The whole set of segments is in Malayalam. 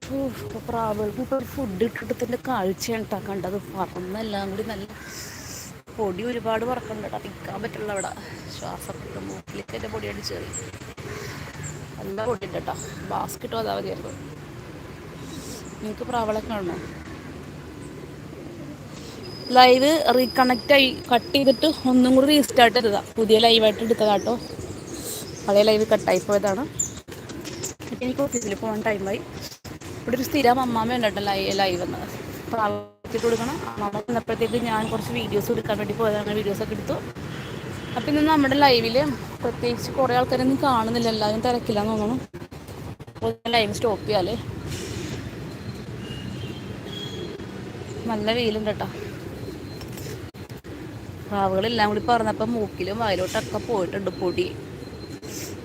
ഇപ്പോൾ പ്രാവുകൾക്ക് ഇപ്പോൾ ഫുഡ് ഇട്ടിട്ടത്തിന്റെ കാഴ്ചയാണ് കേട്ടോ കണ്ടത്. പറന്നെല്ലാം കൂടി നല്ല പൊടി ഒരുപാട് പറക്കണ്ടടാ നിൽക്കാൻ പറ്റുള്ള അവിടെ ശ്വാസം മൂക്കിലേക്ക് എന്റെ പൊടി അടിച്ചേറി നല്ല പൊടി ഉണ്ട് കേട്ടോ ബാസ്കറ്റ് അതാ മതിയായിരുന്നു. നിങ്ങൾക്ക് പ്രാവളൊക്കെ കാണണോ ലൈവ് റീകണക്ട് ആയി കട്ട് ചെയ്തിട്ട് ഒന്നും കൂടി റീസ്റ്റാർട്ട് എടുക്കുക പുതിയ ലൈവായിട്ട് എടുത്തതാട്ടോ. പഴയ ലൈവ് കട്ടായി പോയതാണ്. എനിക്ക് ഓഫീസിൽ പോകാൻ ടൈമായി ഇവിടെ ഒരു സ്ഥിരം അമ്മാമ്മ ഉണ്ടായിട്ട് ലൈവ് ലൈവ് എന്ന് പ്രാവർത്തിട്ട് കൊടുക്കണം. അമ്മാമ്മ വന്നപ്പോഴത്തേക്ക് ഞാൻ കുറച്ച് വീഡിയോസ് എടുക്കാൻ വേണ്ടി പോയതാണ്. വീഡിയോസൊക്കെ എടുത്തു. അപ്പം ഇന്ന് നമ്മുടെ ലൈവിൽ പ്രത്യേകിച്ച് കുറേ ആൾക്കാരൊന്നും കാണുന്നില്ല. എല്ലാവരും തിരക്കില്ലാന്ന് തോന്നുന്നു. അപ്പോൾ ലൈവ് സ്റ്റോപ്പ് ചെയ്യാല്ലേ നല്ല വെയിലുണ്ട് കേട്ടോ പ്രാവുകളെല്ലാം കൂടി പറഞ്ഞപ്പോൾ മൂക്കിലും വായിലോട്ടൊക്കെ പോയിട്ടുണ്ട് പൊടി.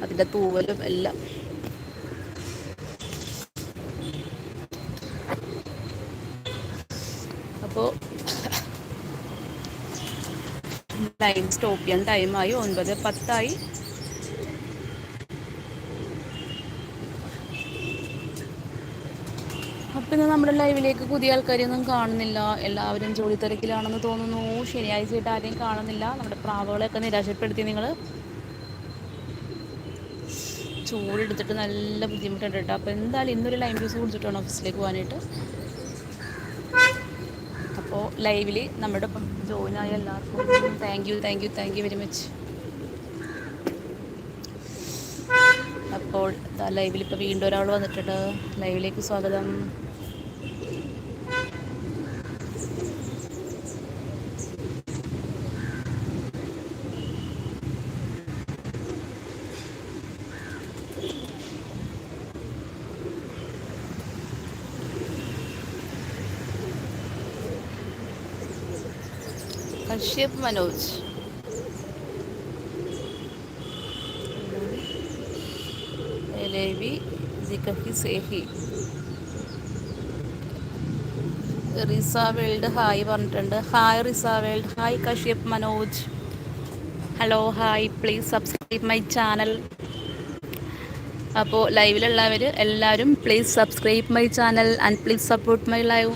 അതിന്റെ തൂവലും എല്ലാം. അപ്പോൾ ടൈം സ്റ്റോപ്പ് ചെയ്യാൻ ടൈമായി ഒൻപത് പത്തായി. അപ്പം ഇന്ന് നമ്മുടെ ലൈവിലേക്ക് പുതിയ ആൾക്കാരെയൊന്നും കാണുന്നില്ല. എല്ലാവരും ജോലി തിരക്കിലാണെന്ന് തോന്നുന്നു. ശനിയാഴ്ചയായിട്ട് ആരെയും കാണുന്നില്ല. നമ്മുടെ പ്രാവുകളെയൊക്കെ നിരാശപ്പെടുത്തി നിങ്ങൾ ചൂടെടുത്തിട്ട് നല്ല ബുദ്ധിമുട്ടുണ്ട് കേട്ടോ. അപ്പോൾ എന്തായാലും ഇന്നൊരു ലൈം ജ്യൂസ് കുടിച്ചിട്ടാണ് ഓഫീസിലേക്ക് പോകാനായിട്ട്. അപ്പോൾ ലൈവിൽ നമ്മുടെ ഇപ്പം ജോയിൻ ആയ എല്ലാവർക്കും thank you thank you thank you very much അപ്പോൾ ലൈവിൽ ഇപ്പോൾ വീണ്ടും ഒരാൾ വന്നിട്ടുണ്ട്. ലൈവിലേക്ക് സ്വാഗതം. കശ്യപ് മനോജ്. ലേവി ജിക്കഫി സേഹി. റിസ വേൾഡ് ഹായ് പറഞ്ഞിട്ടുണ്ട്. Hi Riza world. Hi Kashyap Manoj. Hello hi. Please subscribe my channel. അപ്പോൾ ലൈവിലുള്ളവർ എല്ലാവരും please subscribe my channel and please support my live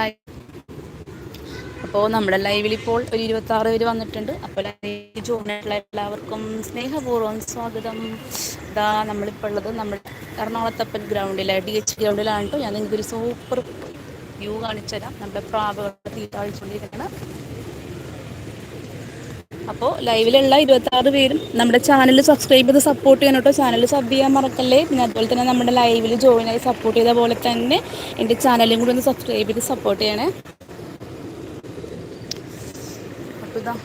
live അപ്പോൾ നമ്മുടെ ലൈവിൽ ഇപ്പോൾ ഒരു ഇരുപത്തി ആറ് പേര് വന്നിട്ടുണ്ട്. അപ്പോൾ ലൈവ് ജോയിനായിട്ടുള്ള എല്ലാവർക്കും സ്നേഹപൂർവം സ്വാഗതം. ഇതാ നമ്മളിപ്പോൾ ഉള്ളത് നമ്മുടെ എറണാകുളത്തപ്പൻ ഗ്രൗണ്ടിലെ ഡി എച്ച് ഗ്രൗണ്ടിലാണ് കേട്ടോ. ഞാൻ നിങ്ങൾക്ക് ഒരു സൂപ്പർ വ്യൂ കാണിച്ചു തരാം. നമ്മുടെ പ്രാവുകൾ തീറ്റാഴിച്ചുകൊണ്ടിരിക്കുകയാണ് അപ്പോൾ ലൈവിലുള്ള ഇരുപത്തി ആറ് പേരും നമ്മുടെ ചാനൽ സബ്സ്ക്രൈബ് ചെയ്ത് സപ്പോർട്ട് ചെയ്യണം കേട്ടോ. ചാനൽ സബ് ചെയ്യാൻ മറക്കല്ലേ. പിന്നെ അതുപോലെ തന്നെ നമ്മുടെ ലൈവിൽ ജോയിൻ ആയി സപ്പോർട്ട് ചെയ്ത പോലെ തന്നെ എന്റെ ചാനലും കൂടി ഒന്ന് സബ്സ്ക്രൈബ് ചെയ്ത് സപ്പോർട്ട് ചെയ്യണേ. അപ്പോൾ ഇതാ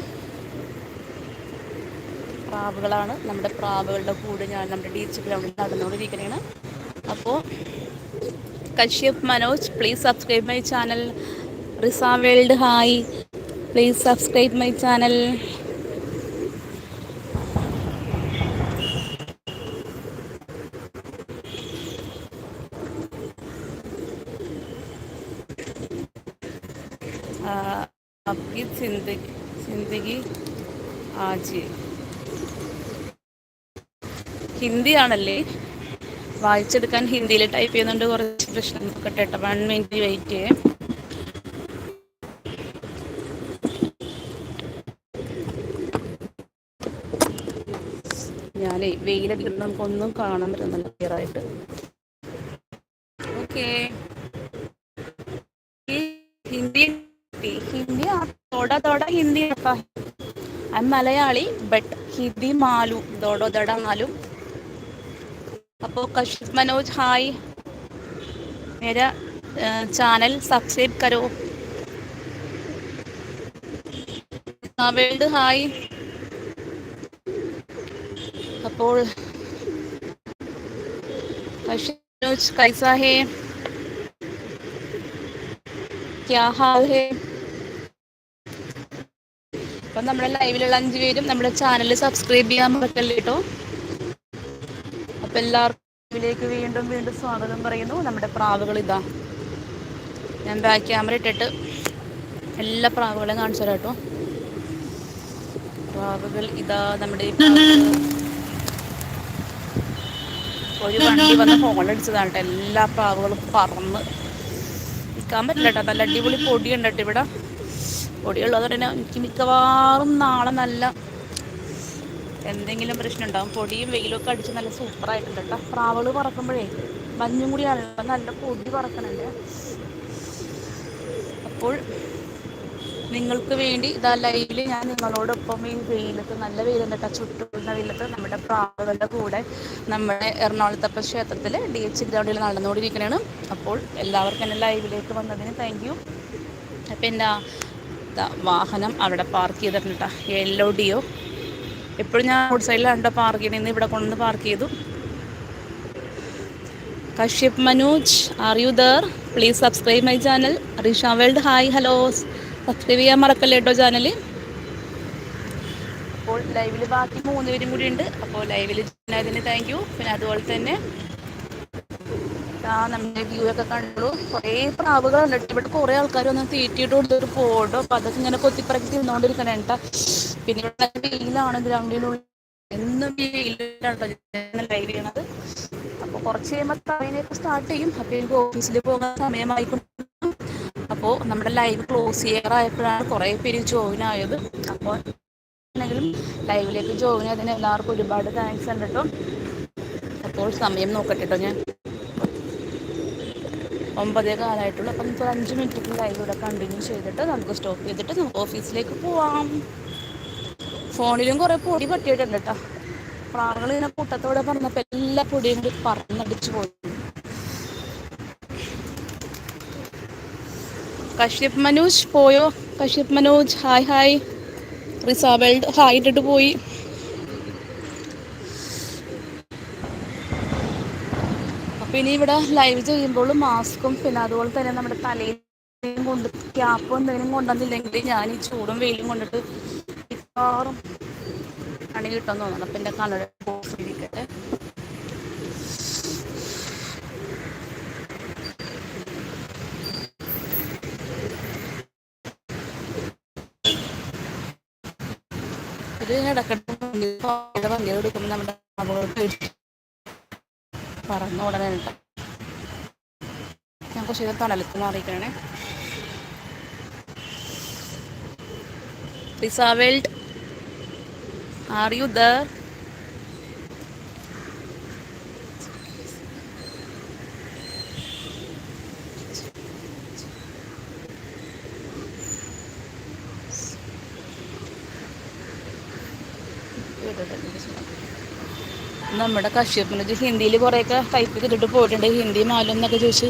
പ്രാവുകളാണ് നമ്മുടെ പ്രാവുകളുടെ കൂടെ ഞാൻ നമ്മുടെ ബീച്ച് ഗ്രൗണ്ടിൽ നടന്നുകൊണ്ടിരിക്കുകയാണ് അപ്പോൾ Kashyap Manoj please subscribe my channel Riza world hi please subscribe my channel आपकी जिंदगी ജിന്ദഗി ആജി. ഹിന്ദിയാണല്ലേ? വായിച്ചെടുക്കാൻ ഹിന്ദിയിൽ ടൈപ്പ് ചെയ്യുന്നുണ്ട്. കുറച്ച് പ്രശ്നം നോക്കട്ടെ വൺ മിനിറ്റ് വെയിറ്റ് ചെയ്യേ. ഞാനേ വെയിലടിക്കുന്നത് നമുക്കൊന്നും കാണാൻ പറ്റുന്നില്ല ക്ലിയർ ആയിട്ട്. Okay Hindi I Malayali but Hindi Malu ദോടോ ദട മാലു. അപ്പോൾ കശ്യപ് മനോജ് ഹായ്. मेरा ചാനൽ സബ്സ്ക്രൈബ് കരോ. World hi. അപ്പോൾ കൈസാ ഹേ. ക്യാ ഹാൽ ഹേ. അപ്പം നമ്മുടെ ലൈവിലുള്ള അഞ്ച് പേരും നമ്മുടെ ചാനൽ സബ്സ്ക്രൈബ് ചെയ്യാൻ മറക്കല്ലേ കേട്ടോ അപ്പം എല്ലാവർക്കും വീണ്ടും വീണ്ടും സ്വാഗതം പറയുന്നു. നമ്മുടെ പ്രാവുകൾ ഇതാ. ഞാൻ ബാക്ക് ക്യാമറ ഇട്ടിട്ട് എല്ലാ പ്രാവുകളെയും കാണിച്ചു തരാം കേട്ടോ പ്രാവുകൾ ഇതാ നമ്മുടെ. ഒരു വണ്ടി വന്ന് ഹോണടിച്ചതാണ്ട്ടോ എല്ലാ പ്രാവുകളും പറന്ന് നിൽക്കാൻ പറ്റില്ല കേട്ടോ നല്ല അടിപൊളി പൊടി ഉണ്ട് കേട്ടോ ഇവിടെ. പൊടിയുള്ളത് കൊണ്ട് തന്നെ എനിക്ക് മിക്കവാറും നാളെ നല്ല എന്തെങ്കിലും പ്രശ്നം ഉണ്ടാവും. പൊടിയും വെയിലും ഒക്കെ അടിച്ച് നല്ല സൂപ്പർ ആയിട്ടുണ്ട് കേട്ടോ. പ്രാവൾ പറക്കുമ്പോഴേ മഞ്ഞും കൂടി ആണല്ലോ നല്ല പൊടി പറക്കണുണ്ട്. അപ്പോൾ നിങ്ങൾക്ക് വേണ്ടി ഇതാ ലൈവിൽ ഞാൻ നിങ്ങളോടൊപ്പം ഈ വെയിലത്ത് നല്ല വെയിലുണ്ട് കേട്ടോ. ചുറ്റുള്ള വെയിലത്ത് നമ്മുടെ പ്രാവുകളുടെ കൂടെ നമ്മുടെ എറണാകുളത്തപ്പ ക്ഷേത്രത്തിൽ ഡി എച്ച് ഗ്രൗണ്ടിൽ നടന്നുകൊണ്ടിരിക്കുകയാണ് അപ്പോൾ എല്ലാവർക്കും എന്റെ ലൈവിലേക്ക് വന്നതിന് താങ്ക് യു അപ്പം എന്റെ വാഹനം അവിടെ പാർക്ക് ചെയ്തിട്ടുണ്ട് യെല്ലോ ഡിയോ എപ്പോഴും ഞാൻ റോഡ് സൈഡിലാണ് പാർക്ക് ചെയ്യണമെന്ന് ഇവിടെ കൊണ്ടുവന്ന് പാർക്ക് ചെയ്തു. Kashyap Manoj are you there please subscribe my channel Risha world hi hello subscribe ചെയ്യാൻ മറക്കല്ലേ കേട്ടോ ചാനൽ അപ്പോൾ ലൈവിൽ ബാക്കി മൂന്ന് പേരും കൂടി ഉണ്ട്. അപ്പോൾ ലൈവിൽ ചെയ്യുന്നതിന് താങ്ക് യു പിന്നെ അതുപോലെ തന്നെ ആ നമ്മുടെ വ്യൂ ഒക്കെ കണ്ടു. കുറേ കണ്ടിട്ട് ഇവിടെ കുറേ ആൾക്കാർ ഒന്ന് തീറ്റിയിട്ട് കൊടുത്തൊരു ഫോട്ടോ അപ്പൊ അതൊക്കെ ഇങ്ങനെ കൊത്തിപ്പറക്കി തിന്നുകൊണ്ടിരിക്കണേ കേട്ടോ പിന്നെ ഇവിടെ വെയിലാണ്. ഗ്രൗണ്ടിനുള്ളിൽ എന്നും ഈ വെയിലാണ് ലൈവ് ചെയ്യണത്. അപ്പൊ കുറച്ച് കഴിയുമ്പോൾ തറയിലേക്ക് സ്റ്റാർട്ട് ചെയ്യും. അപ്പോൾ എനിക്ക് ഓഫീസിൽ പോകാൻ സമയമായിക്കൊണ്ട് അപ്പോൾ നമ്മുടെ ലൈവ് ക്ലോസ് ചെയ്യാറായപ്പോഴാണ് കുറേ പേര് ജോയിൻ ആയത്. അപ്പോൾ ലൈവിലേക്ക് ജോയിൻ ആയതിന് എല്ലാവർക്കും ഒരുപാട് താങ്ക്സ് ഉണ്ട് കേട്ടോ അപ്പോൾ സമയം നോക്കട്ടെ കേട്ടോ ഞാൻ. ഒമ്പതേ കാലമായിട്ടുള്ളൂ അപ്പം നമുക്ക് അഞ്ച് മിനിറ്റ് ലൈവ് ഇവിടെ കണ്ടിന്യൂ ചെയ്തിട്ട് നമുക്ക് സ്റ്റോപ്പ് ചെയ്തിട്ട് നമുക്ക് ഓഫീസിലേക്ക് പോവാം. ഫോണിലും കുറേ പൊടി പറ്റിയിട്ടുണ്ട് കേട്ടോ പ്രാവുകൾ ഇങ്ങനെ കൂട്ടത്തോടെ പറഞ്ഞപ്പോൾ എല്ലാ പൊടിയും കൂടി പറന്നടിച്ചു പോയി. കശ്യപ് മനോജ് പോയോ? Kashyap Manoj hi hi. Riza world hi ഇട്ടിട്ട് പോയി. ഇനി ഇവിടെ ലൈവ് ചെയ്യുമ്പോൾ മാസ്കും പിന്നെ അതുപോലെ തന്നെ നമ്മുടെ തലയിൽ കൊണ്ട് ക്യാപ്പ് എന്തെങ്കിലും കൊണ്ടുവന്നില്ലെങ്കിൽ ഞാൻ ഈ ചൂടും വെയിലും കൊണ്ടിട്ട് മിക്കവാറും പണി കിട്ടുമെന്ന് തോന്നുന്നു. അപ്പം എന്റെ കണ്ണട ഇരിക്കട്ടെ. ഇത് ഇടക്കിടക്ക് ഭംഗി എടുക്കുമ്പോൾ നമ്മുടെ പറന്ന ഉടനെ ഞാൻ കുറച്ച് തണലത്ത് മാറിയിക്കണേ റിസാവേൾഡ് ആർ യു ദർ നമ്മുടെ കശ്യപ്പിന് ഹിന്ദിയിൽ കുറേയൊക്കെ ടൈപ്പ് ചെയ്തിട്ട് പോയിട്ടുണ്ട്. ഹിന്ദി മാലും എന്നൊക്കെ ചോദിച്ച്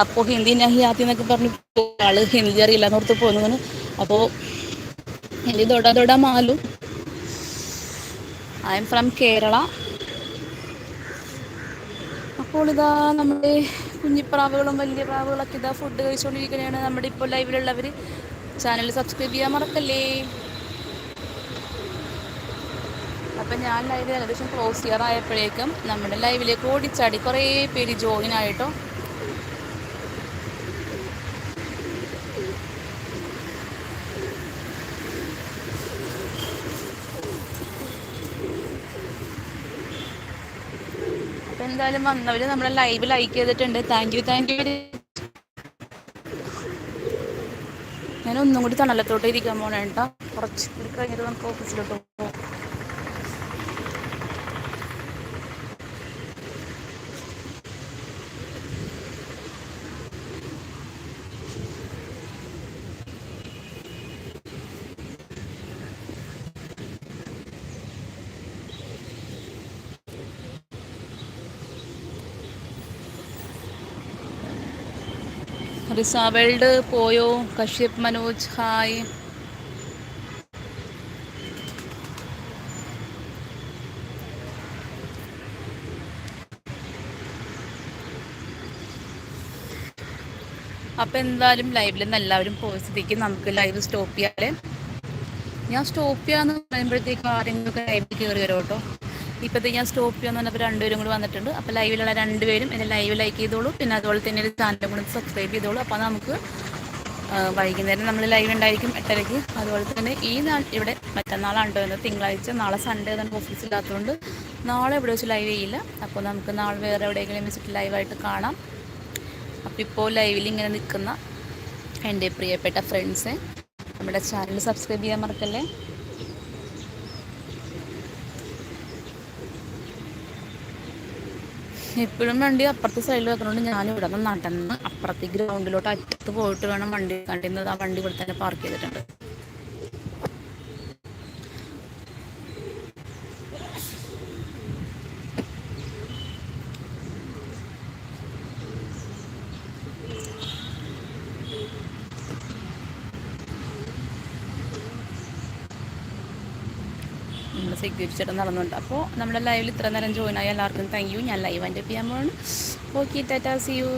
അപ്പോൾ ഹിന്ദി നഹിയാത്തി എന്നൊക്കെ പറഞ്ഞ് ആൾ ഹിന്ദി അറിയില്ല എന്നോർത്ത് പോകുന്നു അപ്പോൾ ഹിന്ദി തൊടാ തൊടാ മാലു. ഐ എം ഫ്രം കേരള അപ്പോൾ ഇതാ നമ്മുടെ കുഞ്ഞിപ്രാവുകളും വലിയ പ്രാവുകളൊക്കെ ഇതാ ഫുഡ് കഴിച്ചുകൊണ്ടിരിക്കുകയാണ് നമ്മുടെ ഇപ്പോൾ ലൈവിലുള്ളവർ ചാനൽ സബ്സ്ക്രൈബ് ചെയ്യാൻ മറക്കല്ലേ? അപ്പം ഞാൻ ലൈവ് ഏകദേശം ക്ലോസ് ഇയർ ആയപ്പോഴേക്കും നമ്മുടെ ലൈവിലേക്ക് ഓടിച്ചാടി. കുറേ പേര് ജോയിൻ ആയിട്ടോ? അപ്പം എന്തായാലും വന്നവർ നമ്മളെ ലൈവ് ലൈക്ക് ചെയ്തിട്ടുണ്ട്. താങ്ക് യു താങ്ക് യു ഞാൻ ഒന്നും കൂടി തണലത്തോട്ട് ഇരിക്കാൻ പോണേട്ടോ. കുറച്ച് കൂടി കഴിഞ്ഞിട്ട് നമുക്ക് ഓഫീസിലോട്ട് പോകാം റിസാവേൾഡ് പോയോ? കശ്യപ് മനോജ് ഹായ്. അപ്പം എന്തായാലും ലൈവിൽ നിന്ന് എല്ലാവരും പോയ നമുക്ക് ലൈവ് സ്റ്റോപ്പ് ചെയ്യാതെ ഞാൻ സ്റ്റോപ്പ് ചെയ്യാന്ന് പറയുമ്പോഴത്തേക്കും ആരെങ്കിലും ലൈവിൽ കയറി വരും കേട്ടോ ഇപ്പോഴത്തെ ഞാൻ സ്റ്റോപ്പ് ചെയ്യാന്ന് പറഞ്ഞപ്പോൾ രണ്ടുപേരും കൂടി വന്നിട്ടുണ്ട്. അപ്പോൾ ലൈവിലുള്ള രണ്ടുപേരും എന്നെ ലൈവ് ലൈക്ക് ചെയ്തോളൂ. പിന്നെ അതുപോലെ തന്നെ ഒരു ചാനലും കൂടി സബ്സ്ക്രൈബ് ചെയ്തോളൂ. അപ്പോൾ നമുക്ക് വൈകുന്നേരം നമ്മൾ ലൈവ് ഉണ്ടായിരിക്കും എട്ടരയ്ക്ക്. അതുപോലെ തന്നെ ഈ നാൾ ഇവിടെ മറ്റന്നാളാണ് വരുന്നത് തിങ്കളാഴ്ച നാളെ സൺഡേ തന്നെ ഓഫീസില്ലാത്തതുകൊണ്ട് നാളെ ഇവിടെ വെച്ച് ലൈവ് ചെയ്യില്ല. അപ്പോൾ നമുക്ക് നാളെ വേറെ എവിടെയെങ്കിലും വെച്ചിട്ട് ലൈവായിട്ട് കാണാം. അപ്പോൾ ഇപ്പോൾ ലൈവിൽ ഇങ്ങനെ നിൽക്കുന്ന എന്റെ പ്രിയപ്പെട്ട ഫ്രണ്ട്സ് നമ്മുടെ ചാനൽ സബ്സ്ക്രൈബ് ചെയ്യാൻ മറക്കല്ലേ? എപ്പോഴും വണ്ടി അപ്പുറത്തെ സൈഡിൽ വെക്കണോണ്ട് ഞാൻ ഇവിടെ നിന്ന് നടന്ന് അപ്പുറത്തെ ഗ്രൗണ്ടിലോട്ട് അറ്റത്ത് പോയിട്ട് വേണം വണ്ടി കണ്ടിരുന്നത് ആ വണ്ടി ഇവിടെ തന്നെ പാർക്ക് ചെയ്തിട്ടുണ്ട്. ചേട്ടൻ നടന്നുണ്ട്. അപ്പോൾ നമ്മുടെ ലൈവിൽ ഇത്ര നേരം ജോയിൻ ആയ എല്ലാവർക്കും താങ്ക് യു ഞാൻ ലൈവ് എന്റെ ചെയ്യാൻ ആണ്. Okay tata see U